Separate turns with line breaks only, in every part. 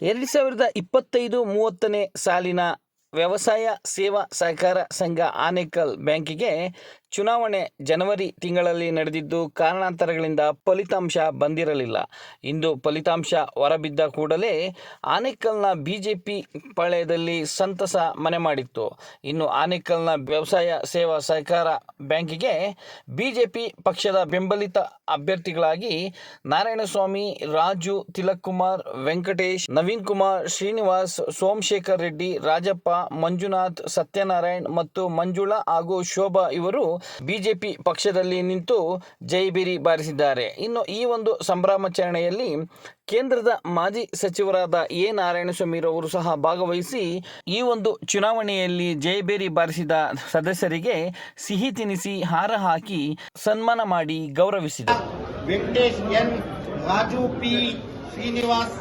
ಎರಡು ಸಾವಿರದ ಇಪ್ಪತ್ತೈದು ಮೂವತ್ತನೇ ಸಾಲಿನ ವ್ಯವಸಾಯ ಸೇವಾ ಸಹಕಾರ ಸಂಘ ಆನೇಕಲ್ ಬ್ಯಾಂಕಿಗೆ ಚುನಾವಣೆ ಜನವರಿ ತಿಂಗಳಲ್ಲಿ ನಡೆದಿದ್ದು ಕಾರಣಾಂತರಗಳಿಂದ ಫಲಿತಾಂಶ ಬಂದಿರಲಿಲ್ಲ. ಇಂದು ಫಲಿತಾಂಶ ಹೊರಬಿದ್ದ ಕೂಡಲೇ ಆನೇಕಲ್ನ ಬಿಜೆಪಿ ಪಾಳ್ಯದಲ್ಲಿ ಸಂತಸ ಮನೆ ಮಾಡಿತ್ತು. ಇನ್ನು ಆನೇಕಲ್ನ ವ್ಯವಸಾಯ ಸೇವಾ ಸಹಕಾರ ಬ್ಯಾಂಕಿಗೆ ಬಿಜೆಪಿ ಪಕ್ಷದ ಬೆಂಬಲಿತ ಅಭ್ಯರ್ಥಿಗಳಾಗಿ ನಾರಾಯಣಸ್ವಾಮಿ, ರಾಜು ತಿಲಕ್ ಕುಮಾರ್ ವೆಂಕಟೇಶ್, ನವೀನ್ ಕುಮಾರ್, ಶ್ರೀನಿವಾಸ್, ಸೋಮಶೇಖರ್ ರೆಡ್ಡಿ, ರಾಜಪ್ಪ, ಮಂಜುನಾಥ್, ಸತ್ಯನಾರಾಯಣ್ ಮತ್ತು ಮಂಜುಳಾ ಹಾಗೂ ಶೋಭಾ ಇವರು ಬಿಜೆಪಿ ಪಕ್ಷದಲ್ಲಿ ನಿಂತು ಜೈಬೇರಿ ಬಾರಿಸಿದ್ದಾರೆ. ಇನ್ನು ಈ ಒಂದು ಸಂಭ್ರಮಾಚರಣೆಯಲ್ಲಿ ಕೇಂದ್ರದ ಮಾಜಿ ಸಚಿವರಾದ ಎ ನಾರಾಯಣಸ್ವಾಮಿರವರು ಸಹ ಭಾಗವಹಿಸಿ ಈ ಒಂದು ಚುನಾವಣೆಯಲ್ಲಿ ಜಯಬೇರಿ ಬಾರಿಸಿದ ಸದಸ್ಯರಿಗೆ ಸಿಹಿ ತಿನಿಸಿ, ಹಾರ ಹಾಕಿ ಸನ್ಮಾನ ಮಾಡಿ ಗೌರವಿಸಿದರು.
Venkatesh N Raju P Srinivas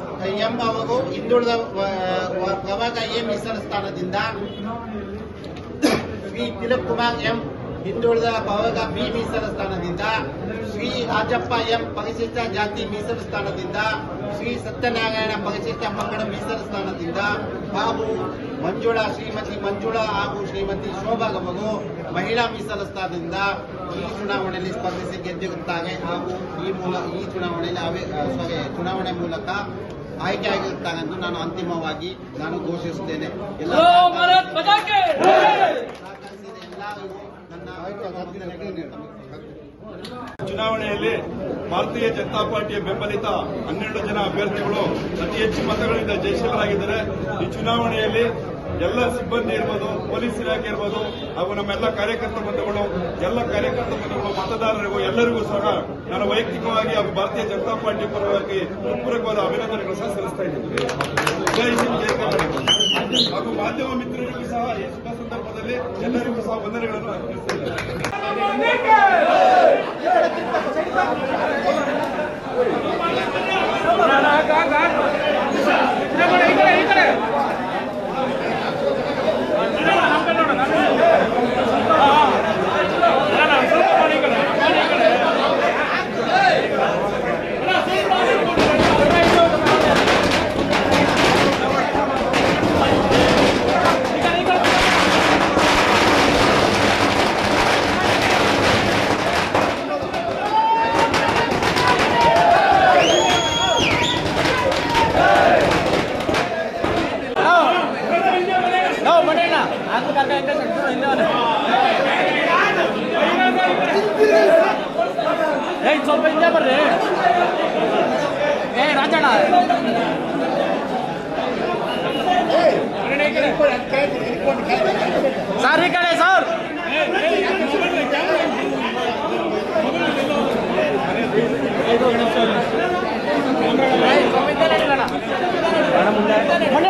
M ಅವರು ಹಿಂದುಳಿದ ಎ ಸ್ಥಾನದಿಂದ ಶ್ರೀ ತಿಲಕ್ ಕುಮಾರ್ ಎಂ ಹಿಂದುಳಿದ ಪ್ರಭಾಗ ಬಿ ಮೀಸಲು ಸ್ಥಾನದಿಂದ ಶ್ರೀ ರಾಜಪ್ಪ ಎಂ ಪರಿಶಿಷ್ಟ ಜಾತಿ ಮೀಸಲು ಸ್ಥಾನದಿಂದ ಶ್ರೀ ಸತ್ಯನಾರಾಯಣ ಪರಿಶಿಷ್ಟ ಪಂಗಡ ಮೀಸಲು ಸ್ಥಾನದಿಂದ ಹಾಗೂ ಮಂಜುಳಾ ಶ್ರೀಮತಿ ಮಂಜುಳಾ ಹಾಗೂ ಶ್ರೀಮತಿ ಶೋಭಾ ಅವರು ಮಹಿಳಾ ಮೀಸಲು ಸ್ಥಾನದಿಂದ ಈ ಚುನಾವಣೆಯಲ್ಲಿ ಸ್ಪರ್ಧಿಸಿ ಗೆದ್ದಿರುತ್ತಾರೆ ಹಾಗೂ ಈ ಮೂಲ ಈ ಚುನಾವಣೆಯಲ್ಲಿ ಅವೇ ಸಾರಿ ಚುನಾವಣೆ ಮೂಲಕ ಆಯ್ಕೆ ಆಗಿರುತ್ತಾರೆ ಎಂದು ನಾನು ಅಂತಿಮವಾಗಿ ನಾನು ಘೋಷಿಸುತ್ತೇನೆ. ಎಲ್ಲ
ಚುನಾವಣೆಯಲ್ಲಿ ಭಾರತೀಯ ಜನತಾ ಪಾರ್ಟಿಯ ಬೆಂಬಲಿತ ಹನ್ನೆರಡು ಜನ ಅಭ್ಯರ್ಥಿಗಳು ಅತಿ ಹೆಚ್ಚು ಮತಗಳಿಂದ ಜಯಶೀಲರಾಗಿದ್ದಾರೆ. ಈ ಚುನಾವಣೆಯಲ್ಲಿ ಎಲ್ಲ ಸಿಬ್ಬಂದಿ ಇರ್ಬೋದು, ಪೊಲೀಸ್ ಇಲಾಖೆ ಇರ್ಬೋದು, ಹಾಗೂ ನಮ್ಮೆಲ್ಲ ಕಾರ್ಯಕರ್ತ ಬಂಧುಗಳು, ಎಲ್ಲ ಕಾರ್ಯಕರ್ತ ಬಂಧುಗಳು, ಮತದಾರರಿಗೂ ಎಲ್ಲರಿಗೂ ಸಹ ನಾನು ವೈಯಕ್ತಿಕವಾಗಿ ಹಾಗೂ ಭಾರತೀಯ ಜನತಾ ಪಾರ್ಟಿ ಪರವಾಗಿ ಹೃತ್ಪೂರ್ವಕವಾದ ಅಭಿನಂದನೆಗಳು ಸಹ ಸಲ್ಲಿಸ್ತಾ ಇದ್ದೀನಿ. ಹಾಗೂ ಮಾಧ್ಯಮ ಮಿತ್ರರಿಗೂ ಸಹ ಸಂದರ್ಭದಲ್ಲಿ ಎಲ್ಲರಿಗೂ ಸಹ ವಂದನೆಗಳನ್ನು ಅರ್ಪಿಸ್ತಾ ಇದ್ದೇನೆ
ಸ್ವಲ್ಪ ಹಿಂದೆ ಬರ್ರಿ. ಏ ರಾಜಣ್ಣ. ಸರ್ ಈ ಕಡೆ ಸರ್.
ಮುಂದೆ. ಮುಂದೆ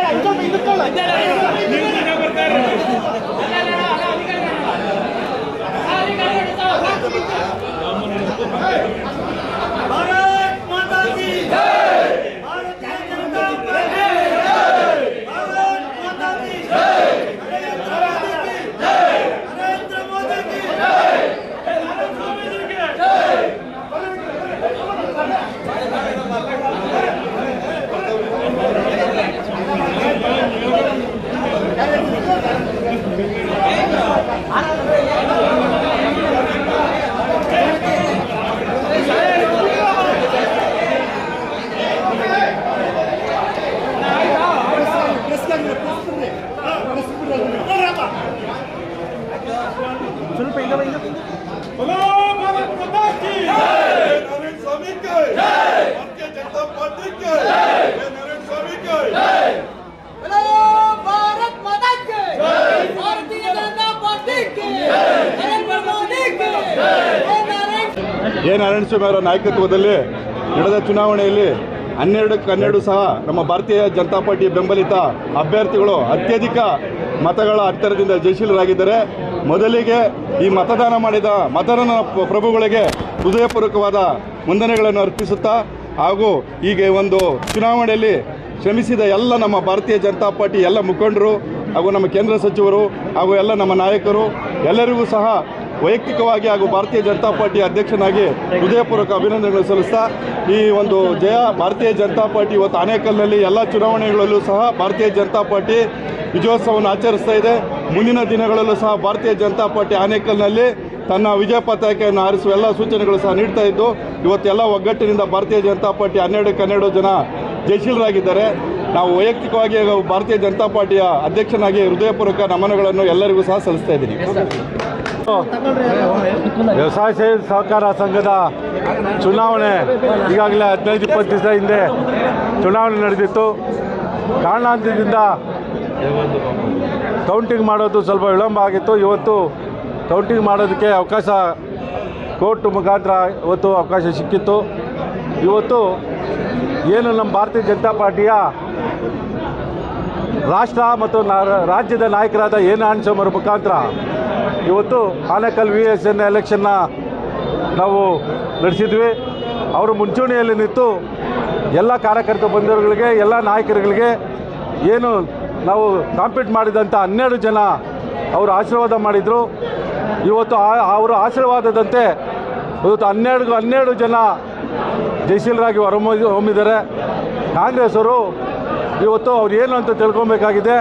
ಎ ನಾರಾಯಣಸ್ವಾಮಿ ಅವರ ನಾಯಕತ್ವದಲ್ಲಿ ನಡೆದ ಚುನಾವಣೆಯಲ್ಲಿ ಹನ್ನೆರಡಕ್ಕೆ ಹನ್ನೆರಡು ಸಹ ನಮ್ಮ ಭಾರತೀಯ ಜನತಾ ಪಾರ್ಟಿ ಬೆಂಬಲಿತ ಅಭ್ಯರ್ಥಿಗಳು ಅತ್ಯಧಿಕ ಮತಗಳ ಅಂತರದಿಂದ ಜಯಶೀಲರಾಗಿದ್ದಾರೆ. ಮೊದಲಿಗೆ ಈ ಮತದಾನ ಮಾಡಿದ ಮತದಾನ ಪ್ರಭುಗಳಿಗೆ ಹೃದಯಪೂರ್ವಕವಾದ ವಂದನೆಗಳನ್ನು ಅರ್ಪಿಸುತ್ತಾ ಹಾಗೂ ಈಗ ಒಂದು ಚುನಾವಣೆಯಲ್ಲಿ ಶ್ರಮಿಸಿದ ಎಲ್ಲ ನಮ್ಮ ಭಾರತೀಯ ಜನತಾ ಪಾರ್ಟಿ ಎಲ್ಲ ಮುಖಂಡರು ಹಾಗೂ ನಮ್ಮ ಕೇಂದ್ರ ಸಚಿವರು ಹಾಗೂ ಎಲ್ಲ ನಮ್ಮ ನಾಯಕರು ಎಲ್ಲರಿಗೂ ಸಹ ವೈಯಕ್ತಿಕವಾಗಿ ಹಾಗೂ ಭಾರತೀಯ ಜನತಾ ಪಾರ್ಟಿ ಅಧ್ಯಕ್ಷನಾಗಿ ಹೃದಯಪೂರ್ವಕ ಅಭಿನಂದನೆಗಳು ಸಲ್ಲಿಸ್ತಾ, ಈ ಒಂದು ಜಯ ಭಾರತೀಯ ಜನತಾ ಪಾರ್ಟಿ ಇವತ್ತು ಆನೇಕಲ್ನಲ್ಲಿ ಎಲ್ಲ ಚುನಾವಣೆಗಳಲ್ಲೂ ಸಹ ಭಾರತೀಯ ಜನತಾ ಪಾರ್ಟಿ ವಿಜಯೋತ್ಸವವನ್ನು ಆಚರಿಸ್ತಾ ಇದೆ. ಮುಂದಿನ ದಿನಗಳಲ್ಲೂ ಸಹ ಭಾರತೀಯ ಜನತಾ ಪಾರ್ಟಿ ಆನೇಕಲ್ನಲ್ಲಿ ತನ್ನ ವಿಜಯ ಪತಾಕೆಯನ್ನು ಹಾರಿಸುವ ಎಲ್ಲ ಸೂಚನೆಗಳು ಸಹ ನೀಡ್ತಾ ಇದ್ದು, ಇವತ್ತೆಲ್ಲ ಒಗ್ಗಟ್ಟಿನಿಂದ ಭಾರತೀಯ ಜನತಾ ಪಾರ್ಟಿ ಹನ್ನೆರಡಕ್ಕೆ ಹನ್ನೆರಡು ಜನ ಜಯಶೀಲರಾಗಿದ್ದಾರೆ. ನಾವು ವೈಯಕ್ತಿಕವಾಗಿ ಭಾರತೀಯ ಜನತಾ ಪಾರ್ಟಿಯ ಅಧ್ಯಕ್ಷನಾಗಿ ಹೃದಯಪೂರ್ವಕ ನಮನಗಳನ್ನು ಎಲ್ಲರಿಗೂ ಸಹ ಸಲ್ಲಿಸ್ತಾ ಇದ್ದೀನಿ.
ವ್ಯವಸಾಯ ಸೇವೆ ಸಹಕಾರ ಸಂಘದ ಚುನಾವಣೆ ಈಗಾಗಲೇ ಹದಿನೈದು ಇಪ್ಪತ್ತು ದಿವಸ ಹಿಂದೆ ಚುನಾವಣೆ ನಡೆದಿತ್ತು. ಕಾರಣಾಂತರದಿಂದ ಕೌಂಟಿಂಗ್ ಮಾಡೋದು ಸ್ವಲ್ಪ ವಿಳಂಬ ಆಗಿತ್ತು. ಇವತ್ತು ಕೌಂಟಿಂಗ್ ಮಾಡೋದಕ್ಕೆ ಅವಕಾಶ ಕೋರ್ಟ್ ಮುಖಾಂತರ ಇವತ್ತು ಅವಕಾಶ ಸಿಕ್ಕಿತ್ತು. ಇವತ್ತು ಏನು ನಮ್ಮ ಭಾರತೀಯ ಜನತಾ ಪಾರ್ಟಿಯ ರಾಷ್ಟ್ರ ಮತ್ತು ರಾಜ್ಯದ ನಾಯಕರಾದ ಏನು ಆನ್ಸಮರ ಮುಖಾಂತರ ಇವತ್ತು ಆನೇಕಲ್ ವಿ ಎಸ್ ಎನ್ ಎಲೆಕ್ಷನ್ನ ನಾವು ನಡೆಸಿದ್ವಿ. ಅವರು ಮುಂಚೂಣಿಯಲ್ಲಿ ನಿಂತು ಎಲ್ಲ ಕಾರ್ಯಕರ್ತ ಬಂದವರುಗಳಿಗೆ ಎಲ್ಲ ನಾಯಕರುಗಳಿಗೆ ಏನು ನಾವು ಕಾಂಪೀಟ್ ಮಾಡಿದಂಥ ಹನ್ನೆರಡು ಜನ ಅವರು ಆಶೀರ್ವಾದ ಮಾಡಿದರು. ಇವತ್ತು ಅವರ ಆಶೀರ್ವಾದದಂತೆ ಇವತ್ತು ಹನ್ನೆರಡು ಹನ್ನೆರಡು ಜನ ಜಯಶೀಲರಾಗಿ ಹೊರಹೊಮ್ಮಿ ಹೊಮ್ಮಿದ್ದಾರೆ ಕಾಂಗ್ರೆಸ್ ಅವರು ಇವತ್ತು ಅವ್ರು ಏನು ಅಂತ ತಿಳ್ಕೊಬೇಕಾಗಿದೆ.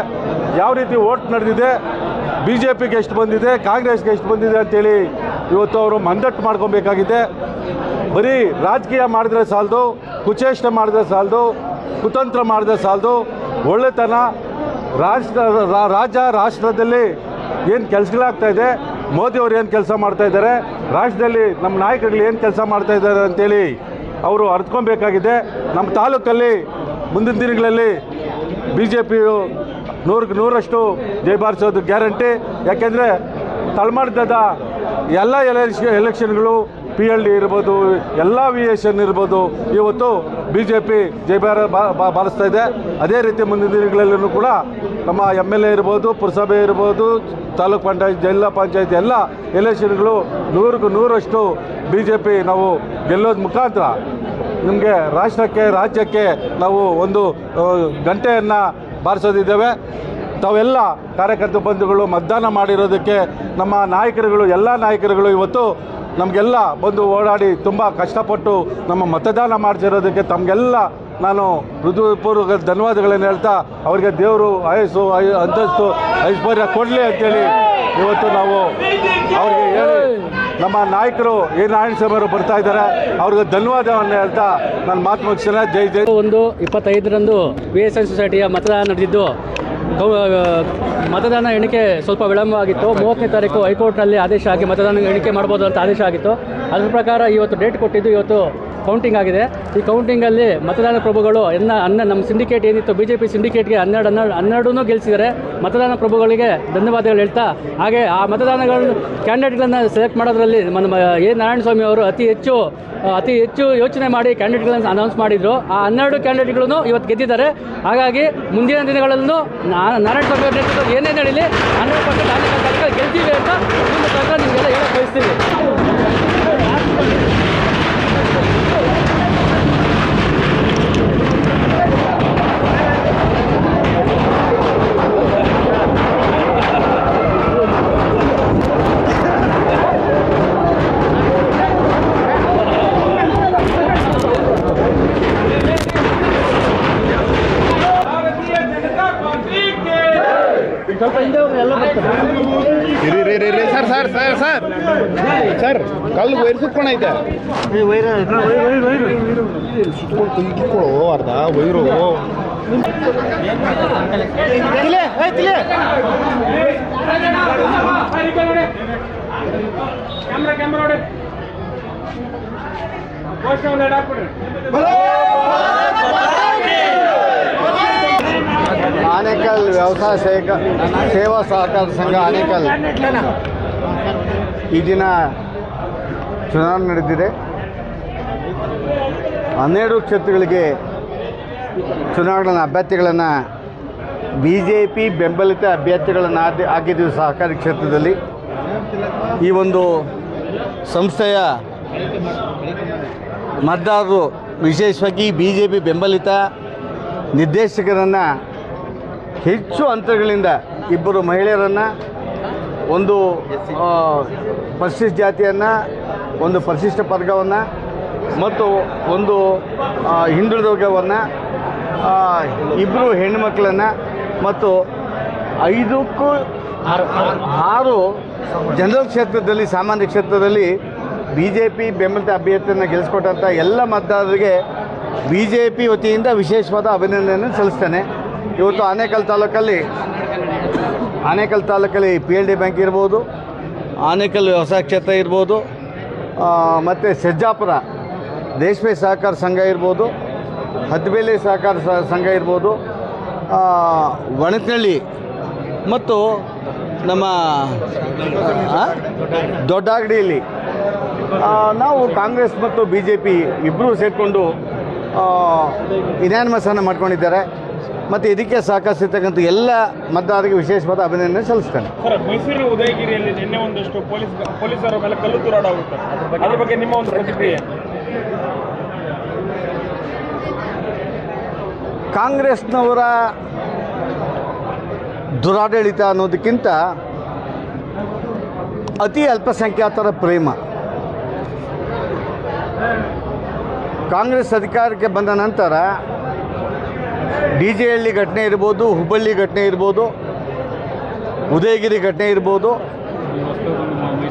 ಯಾವ ರೀತಿ ಓಟ್ ನಡೆದಿದೆ ಬಿ ಜೆ ಪಿಗೆ ಎಷ್ಟು ಬಂದಿದೆ, ಕಾಂಗ್ರೆಸ್ಗೆ ಎಷ್ಟು ಬಂದಿದೆ ಅಂತೇಳಿ ಇವತ್ತು ಅವರು ಮಂದಟ್ಟು ಮಾಡ್ಕೊಬೇಕಾಗಿದೆ. ಬರೀ ರಾಜಕೀಯ ಮಾಡಿದ್ರೆ ಸಾಲದು, ಕುಚೇಷ್ಟೆ ಮಾಡಿದ್ರೆ ಸಾಲದು, ಕುತಂತ್ರ ಮಾಡಿದ್ರೆ ಸಾಲದು, ಒಳ್ಳೆತನ, ರಾಷ್ಟ್ರ ರಾಜ್ಯ, ರಾಷ್ಟ್ರದಲ್ಲಿ ಏನು ಕೆಲಸಗಳಾಗ್ತಾ ಇದೆ ಮೋದಿ ಅವರು ಏನು ಕೆಲಸ ಮಾಡ್ತಾ ಇದ್ದಾರೆ ರಾಜ್ಯದಲ್ಲಿ ನಮ್ಮ ನಾಯಕರುಗಳು ಏನು ಕೆಲಸ ಮಾಡ್ತಾ ಇದ್ದಾರೆ ಅಂತೇಳಿ ಅವರು ಅರ್ತ್ಕೊಬೇಕಾಗಿದೆ. ನಮ್ಮ ತಾಲೂಕಲ್ಲಿ ಮುಂದಿನ ದಿನಗಳಲ್ಲಿ ಬಿ ಜೆ ಪಿಯು ನೂರಕ್ಕೆ ನೂರಷ್ಟು ಜಯ ಬಾರಿಸೋದು ಗ್ಯಾರಂಟಿ. ಯಾಕೆಂದರೆ ತಳಮಟ್ಟದ ಎಲ್ಲ ಎಲೆಕ್ಷ ಎಲೆಕ್ಷನ್ಗಳು ಪಿ ಎಲ್ ಡಿ ಇರ್ಬೋದು, ಎಲ್ಲ ವಿ ಎಸ್ ಎನ್ ಇರ್ಬೋದು, ಇವತ್ತು ಬಿ ಜೆ ಪಿ ಜಯಭಾರ ಬಾಲಿಸ್ತಾ ಇದೆ. ಅದೇ ರೀತಿ ಮುಂದಿನ ದಿನಗಳಲ್ಲೂ ಕೂಡ ನಮ್ಮ ಎಂ ಎಲ್ ಎ ಇರ್ಬೋದು, ಪುರಸಭೆ ಇರ್ಬೋದು, ತಾಲೂಕ್ ಪಂಚಾಯತ್, ಜಿಲ್ಲಾ ಪಂಚಾಯತ್ ಎಲ್ಲ ಎಲೆಕ್ಷನ್ಗಳು ನೂರಕ್ಕೂ ನೂರಷ್ಟು ಬಿ ಜೆ ಪಿ ನಾವು ಗೆಲ್ಲೋದ ಮುಖಾಂತರ ನಿಮಗೆ ರಾಷ್ಟ್ರಕ್ಕೆ, ರಾಜ್ಯಕ್ಕೆ ನಾವು ಒಂದು ಗಂಟೆಯನ್ನು ಬಾರಿಸೋದಿದ್ದೇವೆ. ತಾವೆಲ್ಲ ಕಾರ್ಯಕರ್ತ ಬಂಧುಗಳು ಮತದಾನ ಮಾಡಿರೋದಕ್ಕೆ ನಮ್ಮ ನಾಯಕರುಗಳು, ಎಲ್ಲ ನಾಯಕರುಗಳು ಇವತ್ತು ನಮಗೆಲ್ಲ ಬಂದು ಓಡಾಡಿ ತುಂಬ ಕಷ್ಟಪಟ್ಟು ನಮ್ಮ ಮತದಾನ ಮಾಡಿಸಿರೋದಕ್ಕೆ ತಮಗೆಲ್ಲ ನಾನು ಹೃದಯಪೂರ್ವಕ ಧನ್ಯವಾದಗಳನ್ನು ಹೇಳ್ತಾ ಅವರಿಗೆ ದೇವರು ಆಯಸ್ಸು ಐ ಅಂತಸ್ತು, ಐಶ್ವರ್ಯ ಕೊಡಲಿ ಅಂತೇಳಿ ಇವತ್ತು ನಾವು ಅವ್ರಿಗೆ ಹೇಳಿ ನಮ್ಮ ನಾಯಕರು ಎ ನಾರಾಯಣ ಸ್ವಾಮಿಯವರು ಬರ್ತಾ ಇದ್ದಾರೆ. ಅವ್ರಿಗೆ ಧನ್ಯವಾದವನ್ನು ಹೇಳ್ತಾ ನಾನು ಮಾತು ಮುಗಿಸ್ತೇನೆ. ಜೈ ಜೈ.
ಒಂದು ಇಪ್ಪತ್ತೈದರಂದು ವಿ ಎಸ್ ಎನ್ ಸೊಸೈಟಿಯ ಮತದಾನ ನಡೆದಿದ್ದು ಮತದಾನ ಎಣಿಕೆ ಸ್ವಲ್ಪ ವಿಳಂಬ ಆಗಿತ್ತು ಮೂವತ್ತನೇ ತಾರೀಕು ಹೈಕೋರ್ಟ್ನಲ್ಲಿ ಆದೇಶ ಆಗಿ ಮತದಾನ ಎಣಿಕೆ ಮಾಡ್ಬೋದು ಅಂತ ಆದೇಶ ಆಗಿತ್ತು. ಅದರ ಪ್ರಕಾರ ಇವತ್ತು ಡೇಟ್ ಕೊಟ್ಟಿದ್ದು ಇವತ್ತು ಕೌಂಟಿಂಗ್ ಆಗಿದೆ. ಈ ಕೌಂಟಿಂಗಲ್ಲಿ ಮತದಾನ ಪ್ರಭುಗಳು ಎನ್ನ ಅನ್ನ ನಮ್ಮ ಸಿಂಡಿಕೇಟ್ ಏನಿತ್ತು ಬಿ ಜೆ ಪಿ ಸಿಂಡಿಕೇಟ್ಗೆ ಹನ್ನೆರಡು ಹನ್ನೆರಡು ಹನ್ನೆರಡೂ ಗೆಲ್ಲಿಸಿದ್ದಾರೆ ಮತದಾನ ಪ್ರಭುಗಳಿಗೆ ಧನ್ಯವಾದಗಳು ಹೇಳ್ತಾ, ಹಾಗೆ ಆ ಮತದಾನಗಳನ್ನು ಕ್ಯಾಂಡಿಡೇಟ್ಗಳನ್ನು ಸೆಲೆಕ್ಟ್ ಮಾಡೋದ್ರಲ್ಲಿ ನಮ್ಮ ಎ ನಾರಾಯಣ ಸ್ವಾಮಿ ಅವರು ಅತಿ ಹೆಚ್ಚು ಅತಿ ಹೆಚ್ಚು ಯೋಚನೆ ಮಾಡಿ ಕ್ಯಾಂಡಿಡೇಟ್ಗಳನ್ನು ಅನೌನ್ಸ್ ಮಾಡಿದರು. ಆ ಹನ್ನೆರಡು ಕ್ಯಾಂಡಿಡೇಟ್ಗಳನ್ನು ಇವತ್ತು ಗೆದ್ದಿದ್ದಾರೆ. ಹಾಗಾಗಿ ಮುಂದಿನ ದಿನಗಳಲ್ಲೂ ನಾರಾಯಣಸ್ವಾಮಿ ನಾರಾಯಣ ಸ್ವಾಮಿ ಅವ್ರ ನೇತೃತ್ವದಲ್ಲಿ ಏನೇ ನಡೀಲಿ, ಹನ್ನೆರಡು ಪರ್ಸೆಂಟ್ ಗೆಲ್ತೀವಿ ಅಂತ ಈ ಮುಖಾಂತರ ನಿಮಗೆಲ್ಲ ಹೇಳಕ್ಕೆ ಬಯಸ್ತೀವಿ
ಕಲ್ಲು ವೈರ್ ಸುತ್ಕೊಂಡೈತೆ ಸುತ್ಕೊಂಡು ತುಂಬಿಕೊಳ್ಳೋ ಅರ್ಧ ವೈರು
ಆನೇಕಲ್ ವ್ಯವಸಾಯ ಸೇವಾ ಸಹಕಾರ ಸಂಘ ಆನೇಕಲ್. ಈ ದಿನ ಚುನಾವಣೆ ನಡೆದಿದೆ. ಹನ್ನೆರಡು ಕ್ಷೇತ್ರಗಳಿಗೆ ಚುನಾವಣಾ ಅಭ್ಯರ್ಥಿಗಳನ್ನು ಬಿ ಜೆ ಪಿ ಬೆಂಬಲಿತ ಅಭ್ಯರ್ಥಿಗಳನ್ನು ಆದ ಆಗಿದ್ದೀವಿ ಸಹಕಾರಿ ಕ್ಷೇತ್ರದಲ್ಲಿ ಈ ಒಂದು ಸಂಸ್ಥೆಯ ಮತದಾರರು ವಿಶೇಷವಾಗಿ ಬಿ ಜೆ ಪಿ ಬೆಂಬಲಿತ ನಿರ್ದೇಶಕರನ್ನು ಹೆಚ್ಚು ಅಂತರಗಳಿಂದ ಇಬ್ಬರು ಮಹಿಳೆಯರನ್ನು ಒಂದು ಪರಿಶಿಷ್ಟ ಜಾತಿಯನ್ನು ಒಂದು ಪರಿಶಿಷ್ಟ ವರ್ಗವನ್ನು ಮತ್ತು ಒಂದು ಹಿಂದುಳಿದ ವರ್ಗವನ್ನು ಇಬ್ಬರು ಹೆಣ್ಣುಮಕ್ಕಳನ್ನು ಮತ್ತು ಐದಕ್ಕೂ ಆರು ಜನರಲ್ ಕ್ಷೇತ್ರದಲ್ಲಿ ಸಾಮಾನ್ಯ ಕ್ಷೇತ್ರದಲ್ಲಿ ಬಿ ಜೆ ಪಿ ಬೆಂಬಲಿತ ಅಭ್ಯರ್ಥಿಯನ್ನು ಗೆಲ್ಲಿಸ್ಕೊಟ್ಟಂಥ ಎಲ್ಲ ಮತದಾರರಿಗೆ ಬಿ ಜೆ ಪಿ ವತಿಯಿಂದ ವಿಶೇಷವಾದ ಅಭಿನಂದನೆ ಸಲ್ಲಿಸ್ತೇನೆ. ಇವತ್ತು ಆನೇಕಲ್ ತಾಲೂಕಲ್ಲಿ ಆನೇಕಲ್ ತಾಲೂಕಲ್ಲಿ ಪಿ ಎಲ್ ಡಿ ಬ್ಯಾಂಕ್ ಇರ್ಬೋದು ಆನೇಕಲ್ ವ್ಯವಸಾಯ ಕ್ಷೇತ್ರ ಇರ್ಬೋದು ಮತ್ತು ಸಜ್ಜಾಪುರ ರೇಷ್ಮೆ ಸಹಕಾರ ಸಂಘ ಇರ್ಬೋದು ಹದ್ಬೇಲೆ ಸಹಕಾರ ಸಂಘ ಇರ್ಬೋದು ಆ, ಒಣತನಳ್ಳಿ ಮತ್ತು ನಮ್ಮ ದೊಡ್ಡಾಗಡಿಯಲ್ಲಿ ನಾವು ಕಾಂಗ್ರೆಸ್ ಮತ್ತು ಬಿ ಜೆ ಪಿ ಇಬ್ಬರೂ ಸೇರಿಕೊಂಡು ಇನ್ಯಾನ್ಮಸನ್ನು ಮಾಡ್ಕೊಂಡಿದ್ದಾರೆ. ಮತ್ತು ಇದಕ್ಕೆ ಸಹಕರಿಸಿರ್ತಕ್ಕಂಥ ಎಲ್ಲ ಮತದಾರರಿಗೆ ವಿಶೇಷವಾದ ಅಭಿನಂದನೆ ಸಲ್ಲಿಸ್ತೇನೆ.
ಸರ್ ಮೈಸೂರಿನ ಉದಯಗಿರಿಯಲ್ಲಿ ನಿನ್ನೆ ಒಂದಷ್ಟು ಪೊಲೀಸ್ ಪೊಲೀಸರ ಮೇಲೆ ಕಲ್ಲು ತೂರಾಡಾಗುತ್ತೆ ಅದ್ರ ಬಗ್ಗೆ ನಿಮ್ಮ ಒಂದು ಪ್ರತಿಕ್ರಿಯೆ?
ಕಾಂಗ್ರೆಸ್ನವರ ದುರಾಡಳಿತ ಅನ್ನೋದಕ್ಕಿಂತ ಅತಿ ಅಲ್ಪಸಂಖ್ಯಾತರ ಪ್ರೇಮ. ಕಾಂಗ್ರೆಸ್ ಅಧಿಕಾರಕ್ಕೆ ಬಂದ ನಂತರ ಡಿ ಜೆ ಹಳ್ಳಿ ಘಟನೆ ಇರ್ಬೋದು, ಹುಬ್ಬಳ್ಳಿ ಘಟನೆ ಇರ್ಬೋದು, ಉದಯಗಿರಿ ಘಟನೆ ಇರ್ಬೋದು.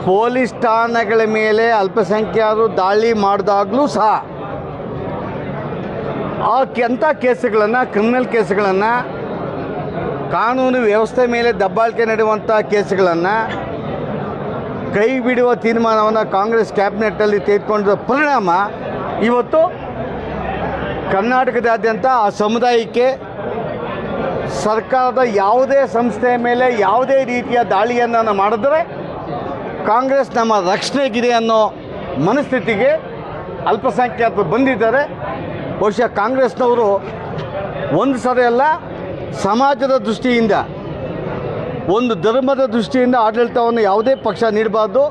ಪೊಲೀಸ್ ಠಾಣೆಗಳ ಮೇಲೆ ಅಲ್ಪಸಂಖ್ಯಾತರು ದಾಳಿ ಮಾಡಿದಾಗಲೂ ಸಹ ಆ ಎಂಥ ಕೇಸುಗಳನ್ನು, ಕ್ರಿಮಿನಲ್ ಕೇಸುಗಳನ್ನು, ಕಾನೂನು ವ್ಯವಸ್ಥೆ ಮೇಲೆ ದಬ್ಬಾಳಿಕೆ ನಡೆಯುವಂಥ ಕೇಸುಗಳನ್ನು ಕೈ ಬಿಡುವ ತೀರ್ಮಾನವನ್ನು ಕಾಂಗ್ರೆಸ್ ಕ್ಯಾಬಿನೆಟ್ಟಲ್ಲಿ ತೆಗೆದುಕೊಂಡ ಪರಿಣಾಮ ಇವತ್ತು ಕರ್ನಾಟಕದಾದ್ಯಂತ ಆ ಸಮುದಾಯಕ್ಕೆ ಸರ್ಕಾರದ ಯಾವುದೇ ಸಂಸ್ಥೆಯ ಮೇಲೆ ಯಾವುದೇ ರೀತಿಯ ದಾಳಿಯನ್ನು ಮಾಡಿದ್ರೆ ಕಾಂಗ್ರೆಸ್ ನಮ್ಮ ರಕ್ಷಣೆಗಿದೆ ಅನ್ನೋ ಮನಸ್ಥಿತಿಗೆ ಅಲ್ಪಸಂಖ್ಯಾತರು ಬಂದಿದ್ದಾರೆ. ಬಹುಶಃ ಕಾಂಗ್ರೆಸ್ನವರು ಒಂದು ಸರಿ ಅಲ್ಲ ಸಮಾಜದ ದೃಷ್ಟಿಯಿಂದ, ಒಂದು ಧರ್ಮದ ದೃಷ್ಟಿಯಿಂದ ಆಡಳಿತವನ್ನು ಯಾವುದೇ ಪಕ್ಷ ನೀಡಬಾರ್ದು.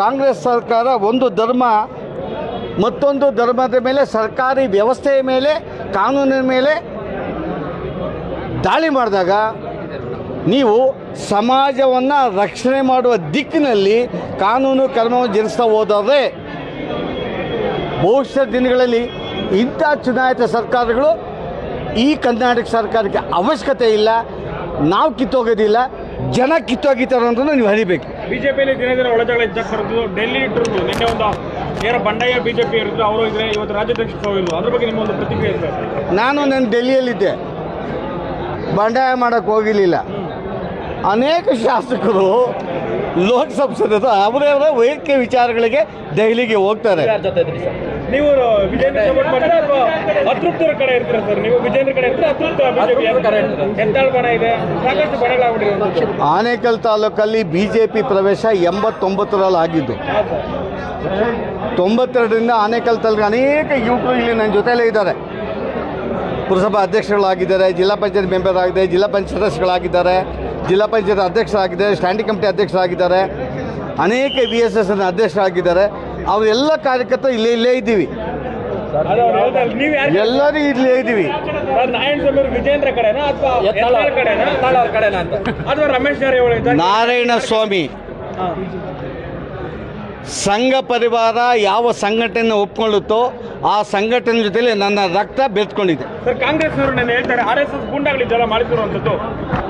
ಕಾಂಗ್ರೆಸ್ ಸರ್ಕಾರ ಒಂದು ಧರ್ಮ ಮತ್ತೊಂದು ಧರ್ಮದ ಮೇಲೆ, ಸರ್ಕಾರಿ ವ್ಯವಸ್ಥೆಯ ಮೇಲೆ, ಕಾನೂನಿನ ಮೇಲೆ ದಾಳಿ ಮಾಡಿದಾಗ ನೀವು ಸಮಾಜವನ್ನು ರಕ್ಷಣೆ ಮಾಡುವ ದಿಕ್ಕಿನಲ್ಲಿ ಕಾನೂನು ಕ್ರಮವನ್ನು ಜನಿಸ್ತಾ ಹೋದರೆ ಭವಿಷ್ಯ ದಿನಗಳಲ್ಲಿ ಇಂಥ ಚುನಾಯಿತ ಸರ್ಕಾರಗಳು ಈ ಕರ್ನಾಟಕ ಸರ್ಕಾರಕ್ಕೆ ಅವಶ್ಯಕತೆ ಇಲ್ಲ, ನಾವು ಕಿತ್ತೋಗೋದಿಲ್ಲ, ಜನ ಕಿತ್ತೋಗಿದ್ದಾರೆ ಅಂತ ನೀವು ಹರಿಬೇಕು
ಬಿಜೆಪಿಯಲ್ಲಿ ದಿನ ದಿನ ಒಳಜಗಳ ಡೆಲ್ಲಿ ನಿನ್ನೆ ಒಂದು ಏನೋ ಬಂಡಾಯ ಬಿಜೆಪಿ ಇರುತ್ತೆ ಅವರು ಇದ್ರೆ ಇವತ್ತು ರಾಜ್ಯಾಧ್ಯಕ್ಷ ಅದ್ರ ಬಗ್ಗೆ ನಿಮ್ಮ ಒಂದು ಪ್ರತಿಕ್ರಿಯೆ ಸರ್
ನಾನು ನನ್ನ ಡೆಲ್ಲಿಯಲ್ಲಿದ್ದೆ. ಬಂಡಾಯ ಮಾಡಕ್ಕೆ ಹೋಗಿರಲಿಲ್ಲ. ಅನೇಕ ಶಾಸಕರು ಲೋಕಸಭಾ ಸದಸ್ಯರು ಅವರೇ ಅವರ ವೈಯಕ್ತಿಕ ವಿಚಾರಗಳಿಗೆ ದೆಹಲಿಗೆ ಹೋಗ್ತಾರೆ.
ನೀವು ವಿಜೇಂದ್ರ ಸಪೋರ್ಟ್ ಮಾಡ್ತೀರಾ ಅಥವಾ ಅತೃಪ್ತರ ಕಡೆ ಇರ್ತೀರಾ ಸರ್? ನೀವು ವಿಜೇಂದ್ರ ಕಡೆ ಇರ್ತೀರಾ ಅತೃಪ್ತ ಬಿಜೆಪಿ ಎಂತಾಳ್ ಬಣ ಇದೆ? ಸಾಕಷ್ಟು ಬಣಗಳಾಗ್ಬಿಟ್ಟಿದೆ
ಆನೇಕಲ್ ತಾಲೂಕಲ್ಲಿ ಬಿ ಜೆ ಪಿ ಪ್ರವೇಶ ಎಂಬತ್ತೊಂಬತ್ತರಲ್ಲಿ ಆಗಿದ್ದು. ತೊಂಬತ್ತೆರಡರಿಂದ ಆನೇಕಲ್ ತಾಲೂಕು ಅನೇಕ ಯುವಕರು ಇಲ್ಲಿ ನನ್ನ ಜೊತೆಯಲ್ಲೇ ಇದ್ದಾರೆ. ಪುರಸಭಾ ಅಧ್ಯಕ್ಷರುಗಳಾಗಿದ್ದಾರೆ ಜಿಲ್ಲಾ ಪಂಚಾಯತ್ ಮೆಂಬರ್ ಆಗಿದೆ ಜಿಲ್ಲಾ ಪಂಚಾಯತ್ ಸದಸ್ಯಗಳಾಗಿದ್ದಾರೆ ಜಿಲ್ಲಾ ಪಂಚಾಯತ್ ಅಧ್ಯಕ್ಷರಾಗಿದ್ದಾರೆ ಸ್ಟ್ಯಾಂಡಿಂಗ್ ಕಮಿಟಿ ಅಧ್ಯಕ್ಷರಾಗಿದ್ದಾರೆ ಅನೇಕ ವಿ ಎಸ್ ಎಸ್ ಅಧ್ಯಕ್ಷರಾಗಿದ್ದಾರೆ. ಅವರೆಲ್ಲ ಕಾರ್ಯಕರ್ತರು ಇಲ್ಲೇ ಇಲ್ಲೇ ಇದ್ದೀವಿ. ಎಲ್ಲರೂ ಇಲ್ಲೇ ಇದ್ದೀವಿ.
ನಾರಾಯಣ ಸ್ವಾಮಿ
ಸಂಘ ಪರಿವಾರ ಯಾವ ಸಂಘಟನೆ ಒಪ್ಕೊಳ್ಳುತ್ತೋ ಆ ಸಂಘಟನೆ ಜೊತೆಲಿ ನನ್ನ ರಕ್ತ ಬೆರೆತ್ಕೊಂಡಿದೆ.
ಸರ್ ಕಾಂಗ್ರೆಸ್ನವರು ನನ್ನ ಹೇಳ್ತಾರೆ ಆರ್ ಎಸ್ ಎಸ್ ಗುಂಡಾಗಳು ಇದೆಲ್ಲ ಮಾಡಿಸಿರುವಂಥದ್ದು.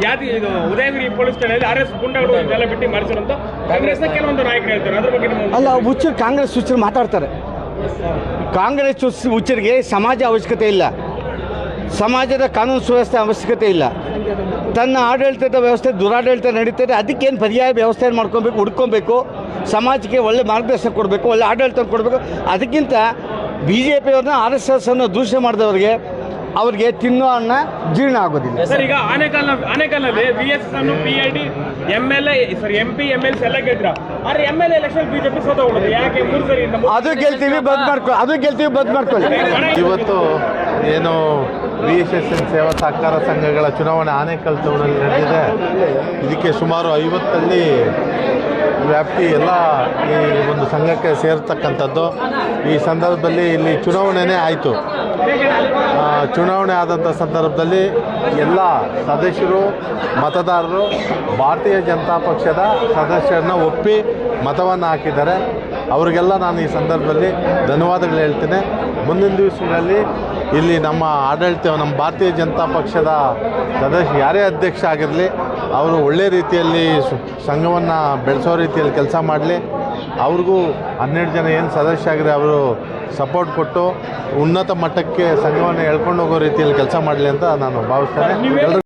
ಯಾವ್ದು ಇದು ಉದಯಗಿರಿ ಪೊಲೀಸ್ ಠಾಣೆಯಲ್ಲಿ ಆರ್ ಎಸ್ ಗುಂಡಾಗಳು ಇದೆಲ್ಲ ಬಿಟ್ಟು ಮಾಡಿಸಿರುವಂತ ಕಾಂಗ್ರೆಸ್ನ ಕೆಲವೊಂದು ನಾಯಕರು ಹೇಳ್ತಾರೆ ಅದ್ರ ಬಗ್ಗೆ ನಿಮ್ಮ
ಅಲ್ಲ ಹುಚ್ಚರು ಕಾಂಗ್ರೆಸ್ ಹುಚ್ಚರು ಮಾತಾಡ್ತಾರೆ. ಕಾಂಗ್ರೆಸ್ ಹುಚ್ಚ- ಹುಚ್ಚರಿಗೆ ಸಮಾಜ ಅವಶ್ಯಕತೆ ಇಲ್ಲ. ಸಮಾಜದ ಕಾನೂನು ಸುವ್ಯವಸ್ಥೆ ಅವಶ್ಯಕತೆ ಇಲ್ಲ. ತನ್ನ ಆಡಳಿತದ ವ್ಯವಸ್ಥೆ ದುರಾಡಳಿತ ನಡೀತದೆ ಅದಕ್ಕೇನು ಪರ್ಯಾಯ ವ್ಯವಸ್ಥೆ ಮಾಡ್ಕೊಬೇಕು ಹುಡ್ಕೊಬೇಕು ಸಮಾಜಕ್ಕೆ ಒಳ್ಳೆ ಮಾರ್ಗದರ್ಶನ ಕೊಡಬೇಕು ಒಳ್ಳೆ ಆಡಳಿತ ಕೊಡಬೇಕು ಅದಕ್ಕಿಂತ ಬಿ ಜೆ ಪಿಯವ್ರನ್ನ ಆರ್ ಎಸ್ ಎಸ್ ಅನ್ನು ದೂಷಣೆ ಮಾಡಿದವರಿಗೆ ಅವ್ರಿಗೆ ತಿನ್ನೋ ಅನ್ನ ಜೀರ್ಣ ಆಗೋದಿಲ್ಲ.
ಸರ್ ಈಗ ಆನೆಕಲ್ ಬಿ ಎಸ್ ಅನ್ನು P I D M L A sir M P M L C ಎಲ್ಲ ಗೆದ್ರ ಆದ್ರೆ ಎಂ ಎಲ್ ಎಲೆಕ್ಷನ್ ಬಿಜೆಪಿ ಸೋತ ಯಾಕೆ ಮೂರು ಸರಿ
ಅದು ಗೆಲ್ತೀವಿ ಬದ್ ಮಾಡ್ಕೊ ಅದು ಗೆಲ್ತೀವಿ ಬಂದ್ ಮಾಡ್ಕೊಳ್ಳಿ.
ಇವತ್ತು ಏನು ವಿ ಎಸ್ ಎಸ್ ಎನ್ ಸೇವಾ ಸಹಕಾರ ಸಂಘಗಳ ಚುನಾವಣೆ ಆನೇಕಲ್ ಟೌನಲ್ಲಿ ನಡೆದಿದೆ. ಇದಕ್ಕೆ ಸುಮಾರು ಐವತ್ತಲ್ಲಿ ವ್ಯಾಪ್ತಿ ಎಲ್ಲ ಈ ಒಂದು ಸಂಘಕ್ಕೆ ಸೇರ್ತಕ್ಕಂಥದ್ದು. ಈ ಸಂದರ್ಭದಲ್ಲಿ ಇಲ್ಲಿ ಚುನಾವಣೆನೇ ಆಯಿತು. ಚುನಾವಣೆ ಆದಂಥ ಸಂದರ್ಭದಲ್ಲಿ ಎಲ್ಲ ಸದಸ್ಯರು, ಮತದಾರರು, ಭಾರತೀಯ ಜನತಾ ಪಕ್ಷದ ಸದಸ್ಯರನ್ನ ಒಪ್ಪಿ ಮತವನ್ನು ಹಾಕಿದ್ದಾರೆ. ಅವರಿಗೆಲ್ಲ ನಾನು ಈ ಸಂದರ್ಭದಲ್ಲಿ ಧನ್ಯವಾದಗಳು ಹೇಳ್ತೇನೆ. ಮುಂದಿನ ದಿವಸಗಳಲ್ಲಿ ಇಲ್ಲಿ ನಮ್ಮ ಆಡಳಿತ ನಮ್ಮ ಭಾರತೀಯ ಜನತಾ ಪಕ್ಷದ ಸದಸ್ಯ ಯಾರೇ ಅಧ್ಯಕ್ಷ ಆಗಿರಲಿ ಅವರು ಒಳ್ಳೆ ರೀತಿಯಲ್ಲಿ ಸು- ಸಂಘವನ್ನು ಬೆಳೆಸೋ ರೀತಿಯಲ್ಲಿ ಕೆಲಸ ಮಾಡಲಿ. ಅವ್ರಿಗೂ ಹನ್ನೆರಡು ಜನ ಏನು ಸದಸ್ಯ ಆಗಿದೆ ಅವರು ಸಪೋರ್ಟ್ ಕೊಟ್ಟು ಉನ್ನತ ಮಟ್ಟಕ್ಕೆ ಸಂಘವನ್ನು ಎಳ್ಕೊಂಡು ಹೋಗೋ ರೀತಿಯಲ್ಲಿ ಕೆಲಸ ಮಾಡಲಿ ಅಂತ ನಾನು ಭಾವಿಸ್ತೇನೆ.